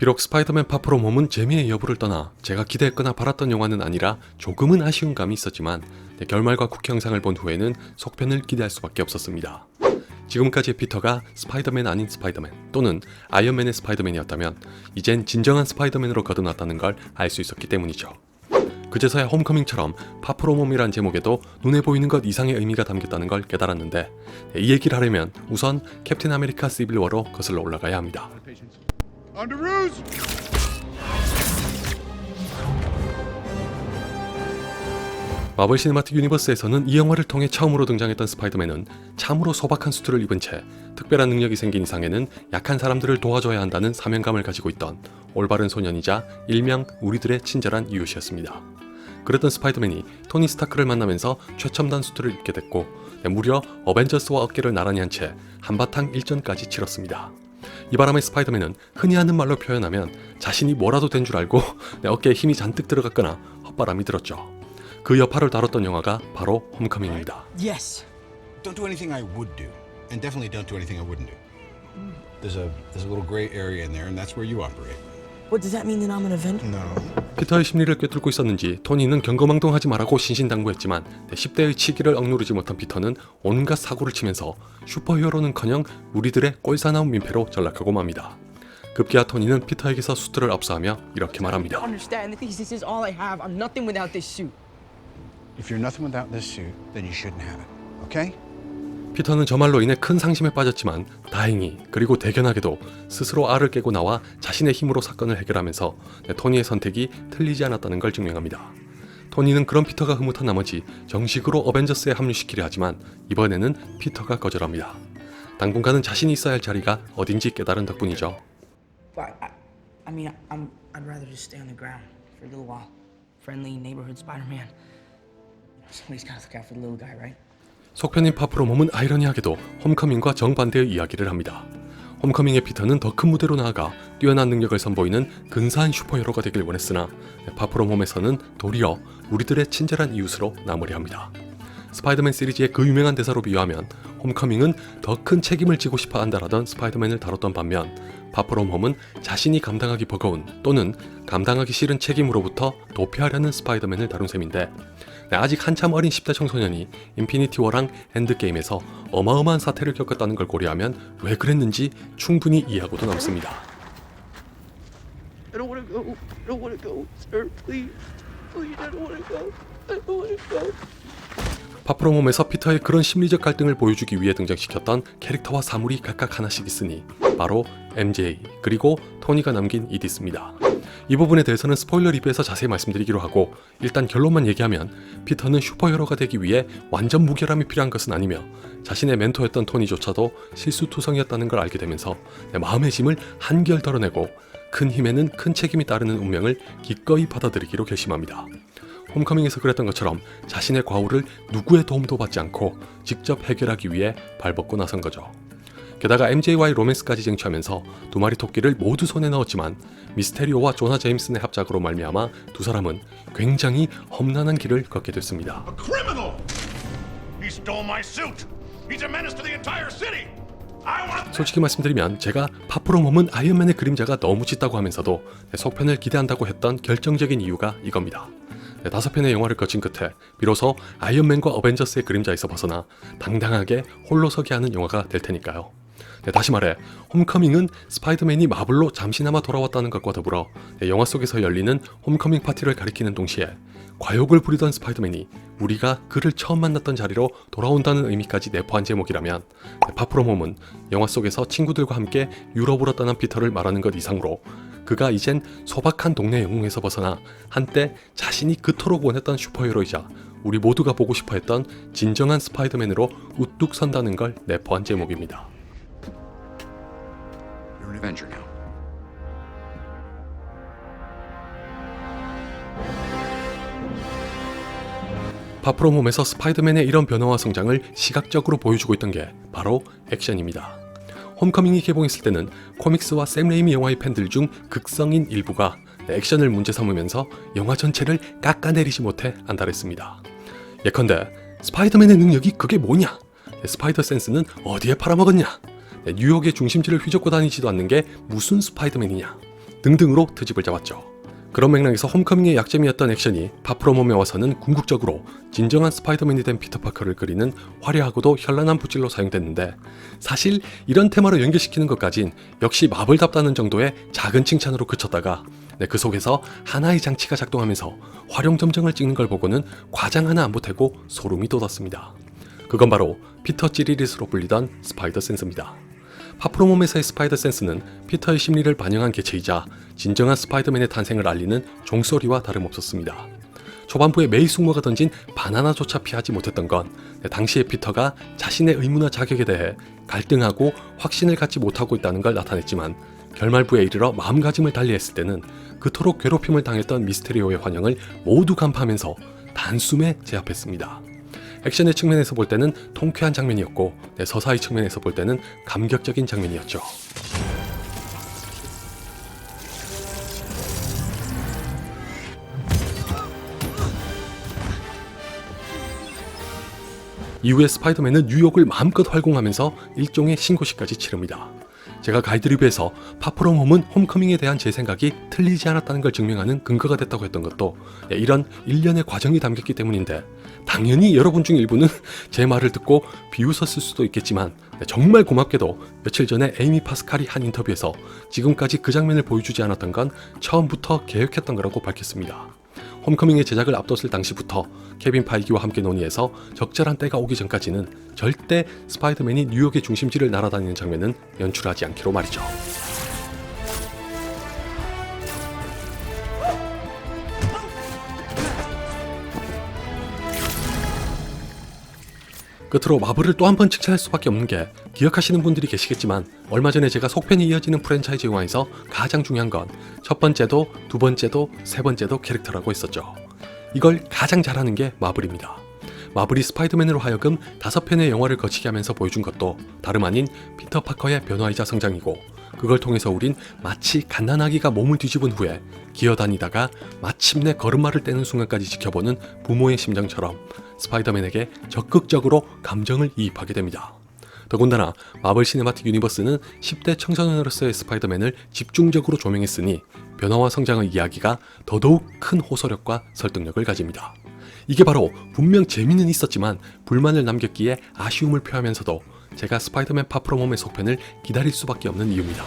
비록 스파이더맨 파프롬 홈은 재미의 여부를 떠나 제가 기대했거나 바랐던 영화는 아니라 조금은 아쉬운 감이 있었지만 네, 결말과 쿠키 영상을 본 후에는 속편을 기대할 수밖에 없었습니다. 지금까지의 피터가 스파이더맨 아닌 스파이더맨 또는 아이언맨의 스파이더맨이었다면 이젠 진정한 스파이더맨으로 거듭났다는 걸 알 수 있었기 때문이죠. 그제서야 홈커밍처럼 파프로몸이란 제목에도 눈에 보이는 것 이상의 의미가 담겼다는 걸 깨달았는데 네, 이 얘기를 하려면 우선 캡틴 아메리카 시빌워로 거슬러 올라가야 합니다. Under ruse! 마블 시네마틱 유니버스에서는 이 영화를 통해 처음으로 등장했던 스파이더맨은 참으로 소박한 수트를 입은 채 특별한 능력이 생긴 이상에는 약한 사람들을 도와줘야 한다는 사명감을 가지고 있던 올바른 소년이자 일명 우리들의 친절한 이웃이었습니다. 그랬던 스파이더맨이 토니 스타크를 만나면서 최첨단 수트를 입게 됐고 무려 어벤져스와 어깨를 나란히 한 채 한바탕 일전까지 치렀습니다. 이 바람에 스파이더맨은 흔히 하는 말로 표현하면 자신이 뭐라도 된 줄 알고 내 어깨에 힘이 잔뜩 들어갔거나 헛바람이 들었죠. 그 여파를 다뤘던 영화가 바로 홈커밍입니다. Yes. Don't do anything I would do, and definitely don't do anything I wouldn't do. There's a there's a little gray area in there, and that's where you operate. What does that mean that I'm an Avenger? No. 피터의 심리를 꿰뚫고 있었는지 토니는 경거망동하지 말라고 신신당부했지만 10대의 치기를 억누르지 못한 피터는 온갖 사고를 치면서 슈퍼히어로는커녕 우리들의 꼴사나운 민폐로 전락하고 맙니다. 급기야 토니는 피터에게서 수트를 압수하며 이렇게 말합니다. Understand that this is all I have. I'm nothing without this suit. If you're nothing without this suit, then you shouldn't have it. Okay? 피터는 저 말로 인해 큰 상심에 빠졌지만 다행히 그리고 대견하게도 스스로 알을 깨고 나와 자신의 힘으로 사건을 해결하면서 토니의 선택이 틀리지 않았다는 걸 증명합니다. 토니는 그런 피터가 흐뭇한 나머지 정식으로 어벤져스에 합류시키려 하지만 이번에는 피터가 거절합니다. 당분간은 자신이 있어야 할 자리가 어딘지 깨달은 덕분이죠. But I, I mean, I'm. I'd rather just stay on the ground for a little while. Friendly neighborhood Spider-Man. Somebody's gotta look out for the little guy, right? 속편인 파프로몸은 아이러니하게도 홈커밍과 정반대의 이야기를 합니다. 홈커밍의 피터는 더 큰 무대로 나아가 뛰어난 능력을 선보이는 근사한 슈퍼히어로가 되길 원했으나 파프로몸에서는 도리어 우리들의 친절한 이웃으로 마무리합니다. 스파이더맨 시리즈의 그 유명한 대사로 비유하면 홈커밍은 더 큰 책임을 지고 싶어 한다라던 스파이더맨을 다뤘던 반면 파프롬홈은 자신이 감당하기 버거운 또는 감당하기 싫은 책임으로부터 도피하려는 스파이더맨을 다룬 셈인데 네, 아직 한참 어린 10대 청소년이 인피니티 워랑 엔드게임에서 어마어마한 사태를 겪었다는 걸 고려하면 왜 그랬는지 충분히 이해하고도 남습니다. I don't want to go. I don't want to go, sir. Please. Please, I don't want to go. I don't want to go. 파프로몸에서 피터의 그런 심리적 갈등을 보여주기 위해 등장시켰던 캐릭터와 사물이 각각 하나씩 있으니 바로 MJ 그리고 토니가 남긴 이디스입니다. 이 부분에 대해서는 스포일러 리뷰에서 자세히 말씀드리기로 하고 일단 결론만 얘기하면 피터는 슈퍼히어로가 되기 위해 완전 무결함이 필요한 것은 아니며 자신의 멘토였던 토니조차도 실수투성이었다는 걸 알게 되면서 내 마음의 짐을 한결 덜어내고 큰 힘에는 큰 책임이 따르는 운명을 기꺼이 받아들이기로 결심합니다. 홈커밍에서 그랬던 것처럼 자신의 과오를 누구의 도움도 받지 않고 직접 해결하기 위해 발벗고 나선 거죠. 게다가 MJ와의 로맨스까지 쟁취하면서 두 마리 토끼를 모두 손에 넣었지만 미스테리오와 조나 제임슨의 합작으로 말미암아 두 사람은 굉장히 험난한 길을 걷게 됐습니다. 솔직히 말씀드리면 제가 파프로몸은 아이언맨의 그림자가 너무 짙다고 하면서도 속편을 기대한다고 했던 결정적인 이유가 이겁니다. 네, 다섯 편의 영화를 거친 끝에 비로소 아이언맨과 어벤져스의 그림자에서 벗어나 당당하게 홀로 서게 하는 영화가 될 테니까요. 네, 다시 말해 홈커밍은 스파이더맨이 마블로 잠시나마 돌아왔다는 것과 더불어 네, 영화 속에서 열리는 홈커밍 파티를 가리키는 동시에 과욕을 부리던 스파이더맨이 우리가 그를 처음 만났던 자리로 돌아온다는 의미까지 내포한 제목이라면 네, 파프로몸은 영화 속에서 친구들과 함께 유럽으로 떠난 피터를 말하는 것 이상으로 그가 이젠 소박한 동네 영웅에서 벗어나 한때 자신이 그토록 원했던 슈퍼히어로이자 우리 모두가 보고 싶어 했던 진정한 스파이더맨으로 우뚝 선다는 걸 내포한 제목입니다. An Avenger now. 파프로몸에서 스파이더맨의 이런 변화와 성장을 시각적으로 보여주고 있던 게 바로 액션입니다. 홈커밍이 개봉했을 때는 코믹스와 샘 레이미 영화의 팬들 중 극성인 일부가 액션을 문제 삼으면서 영화 전체를 깎아내리지 못해 안달했습니다. 예컨대 스파이더맨의 능력이 그게 뭐냐? 스파이더 센스는 어디에 팔아먹었냐? 뉴욕의 중심지를 휘젓고 다니지도 않는 게 무슨 스파이더맨이냐? 등등으로 트집을 잡았죠. 그런 맥락에서 홈커밍의 약점이었던 액션이 파프로몸에 와서는 궁극적으로 진정한 스파이더맨이 된 피터 파커를 그리는 화려하고도 현란한 붓질로 사용됐는데 사실 이런 테마로 연결시키는 것까진 역시 마블답다는 정도의 작은 칭찬으로 그쳤다가 네, 그 속에서 하나의 장치가 작동하면서 활용 점정을 찍는 걸 보고는 과장 하나 안 보태고 소름이 돋았습니다. 그건 바로 피터 찌리릿으로 불리던 스파이더 센스입니다. 파프로몸에서의 스파이더 센스는 피터의 심리를 반영한 개체이자 진정한 스파이더맨의 탄생을 알리는 종소리와 다름없었습니다. 초반부에 메이 숙모가 던진 바나나조차 피하지 못했던 건 당시의 피터가 자신의 의무나 자격에 대해 갈등하고 확신을 갖지 못하고 있다는 걸 나타냈지만 결말부에 이르러 마음가짐을 달리했을 때는 그토록 괴롭힘을 당했던 미스테리오의 환영을 모두 간파하면서 단숨에 제압했습니다. 액션의 측면에서 볼 때는 통쾌한 장면이었고 네, 서사의 측면에서 볼 때는 감격적인 장면이었죠. 이후에 스파이더맨은 뉴욕을 마음껏 활공하면서 일종의 신고식까지 치릅니다. 제가 가이드 리뷰에서 파프롬 홈은 홈커밍에 대한 제 생각이 틀리지 않았다는 걸 증명하는 근거가 됐다고 했던 것도 예, 이런 일련의 과정이 담겼기 때문인데 당연히 여러분 중 일부는 제 말을 듣고 비웃었을 수도 있겠지만 네, 정말 고맙게도 며칠 전에 에이미 파스칼이 한 인터뷰에서 지금까지 그 장면을 보여주지 않았던 건 처음부터 계획했던 거라고 밝혔습니다. 홈커밍의 제작을 앞뒀을 당시부터 케빈 파이기와 함께 논의해서 적절한 때가 오기 전까지는 절대 스파이더맨이 뉴욕의 중심지를 날아다니는 장면은 연출하지 않기로 말이죠. 끝으로 마블을 또 한 번 칭찬할 수밖에 없는 게 기억하시는 분들이 계시겠지만 얼마 전에 제가 속편이 이어지는 프랜차이즈 영화에서 가장 중요한 건 첫 번째도 두 번째도 세 번째도 캐릭터라고 했었죠. 이걸 가장 잘하는 게 마블입니다. 마블이 스파이더맨으로 하여금 다섯 편의 영화를 거치게 하면서 보여준 것도 다름 아닌 피터 파커의 변화이자 성장이고 그걸 통해서 우린 마치 갓난아기가 몸을 뒤집은 후에 기어다니다가 마침내 걸음마를 떼는 순간까지 지켜보는 부모의 심정처럼 스파이더맨에게 적극적으로 감정을 이입하게 됩니다. 더군다나 마블 시네마틱 유니버스는 10대 청소년으로서의 스파이더맨을 집중적으로 조명했으니 변화와 성장의 이야기가 더더욱 큰 호소력과 설득력을 가집니다. 이게 바로 분명 재미는 있었지만 불만을 남겼기에 아쉬움을 표하면서도 제가 스파이더맨 파프로몸의 속편을 기다릴 수밖에 없는 이유입니다.